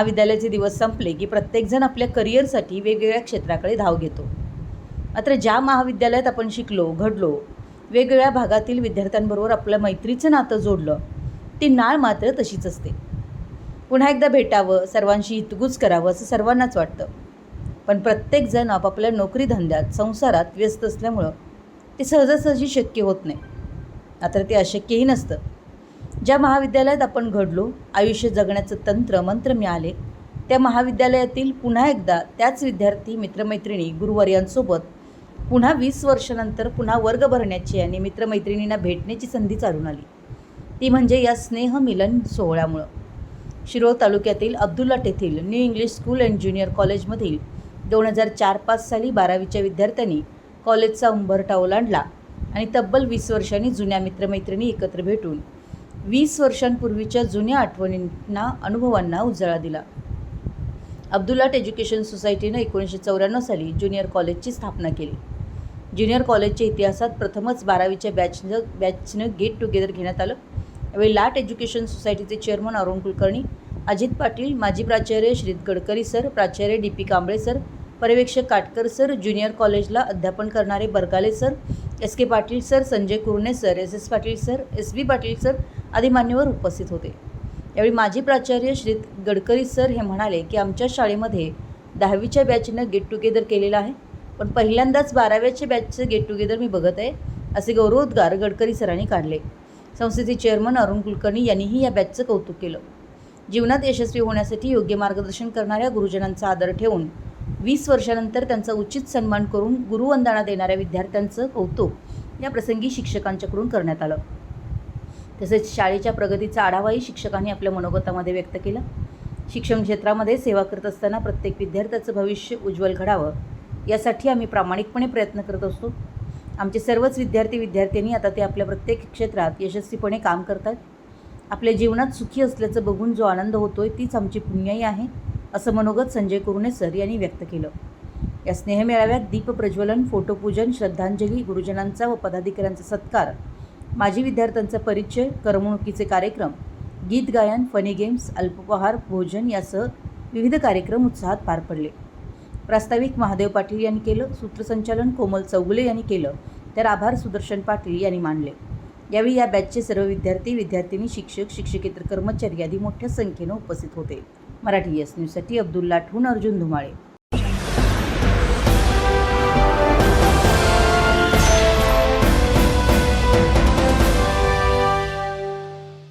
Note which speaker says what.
Speaker 1: महाविद्यालयाचे दिवस संपले की प्रत्येकजण आपल्या करिअरसाठी वेगवेगळ्या क्षेत्राकडे धाव घेतो. मात्र ज्या महाविद्यालयात आपण शिकलो घडलो वेगवेगळ्या भागातील विद्यार्थ्यांबरोबर आपलं मैत्रीचं नातं जोडलं ती नाळ मात्र तशीच असते. पुन्हा एकदा भेटावं सर्वांशी हितगुज करावं असं सर्वांनाच वाटतं. पण प्रत्येकजण आपापल्या नोकरी धंद्यात संसारात व्यस्त असल्यामुळं ते सहजासहजी शक्य होत नाही. मात्र ते अशक्यही नसतं. ज्या महाविद्यालयात आपण घडलो आयुष्य जगण्याचं तंत्र मंत्र मिळाले त्या महाविद्यालयातील पुन्हा एकदा त्याच विद्यार्थी मित्रमैत्रिणी गुरुवर्यांसोबत पुन्हा वीस वर्षानंतर पुन्हा वर्ग भरण्याची आणि मित्रमैत्रिणींना भेटण्याची संधी चालून आली. ती म्हणजे या स्नेह मिलन सोहळ्यामुळं. शिरोळ तालुक्यातील अब्दुल्लाट येथील new English school and junior कॉलेजमधील दोन हजार चार पाच साली बारावीच्या विद्यार्थ्यांनी कॉलेजचा उंबरठा ओलांडला आणि तब्बल वीस वर्षांनी जुन्या मित्रमैत्रिणी एकत्र भेटून वीस वर्षांपूर्वीच्या जुन्या आठवणींना अनुभवांना उजाळा दिला. अब्दुलाट एज्युकेशन सोसायटीनं एकोणीसशे चौऱ्याण्णव साली ज्युनियर कॉलेजची स्थापना केली. ज्युनियर कॉलेजच्या इतिहासात प्रथमच बारावीच्या बॅचनं बॅचनं गेट टुगेदर घेण्यात आलं. यावेळी लाट एज्युकेशन सोसायटीचे चेअरमन अरुण कुलकर्णी अजित पाटील माजी प्राचार्य श्रीत गडकरी सर प्राचार्य डी पी कांबळे सर पर्यवेक्षक काटकर सर ज्युनियर कॉलेजला अध्यापन करणारे Bargale sir S K Patil sir Sanjay Kurane sir S S Patil sir S B Patil sir आदी मान्यवर उपस्थित होते. यावेळी माजी प्राचार्य श्रीत गडकरी सर हे म्हणाले की आमच्या शाळेमध्ये दहावीच्या बॅचनं गेट टुगेदर केलेलं आहे. पण पहिल्यांदाच बाराव्याच्या बॅचचं गेट टुगेदर मी बघत आहे असे गौरवोद्गार गडकरी सरांनी काढले. संस्थेचे चेअरमन अरुण कुलकर्णी यांनीही या बॅचचं कौतुक केलं. जीवनात यशस्वी होण्यासाठी योग्य मार्गदर्शन करणाऱ्या गुरुजनांचा आदर ठेवून वीस वर्षानंतर त्यांचा उचित सन्मान करून गुरुवंदना देणाऱ्या विद्यार्थ्यांचं कौतुक या प्रसंगी शिक्षकांच्याकडून करण्यात आलं. तसेच शाळेच्या प्रगतीचा आढावाही शिक्षकांनी आपल्या मनोगतामध्ये व्यक्त केला. शिक्षण क्षेत्रामध्ये सेवा करत असताना प्रत्येक विद्यार्थ्याचं भविष्य उज्ज्वल घडावं यासाठी आम्ही प्रामाणिकपणे प्रयत्न करत असतो. आमचे सर्वच विद्यार्थी विद्यार्थ्यांनी आता ते आपल्या प्रत्येक क्षेत्रात यशस्वीपणे काम करतात. आपल्या जीवनात सुखी असल्याचं बघून जो आनंद होतोय तीच आमची पुण्याई आहे. असं मनोगत संजय कुरणे सर यांनी व्यक्त केलं. या स्नेहमेळाव्यात दीपप्रज्वलन फोटोपूजन श्रद्धांजली गुरुजनांचा व पदाधिकाऱ्यांचा सत्कार माजी विद्यार्थ्यांचा परिचय करमणुकीचे कार्यक्रम गीत गायन फनी गेम्स अल्पोपहार भोजन यासह विविध कार्यक्रम उत्साहात पार पडले. प्रास्ताविक महादेव पाटील यांनी केलं सूत्रसंचालन कोमल चौगुले यांनी केलं तर आभार सुदर्शन पाटील यांनी मानले. यावेळी या बॅचचे सर्व विद्यार्थी विद्यार्थिनी शिक्षक शिक्षकेतर कर्मचारी आदी मोठ्या संख्येनं उपस्थित होते. मराठी एस न्यूजसाठी अब्दुल्ला ठून अर्जुन धुमाळे.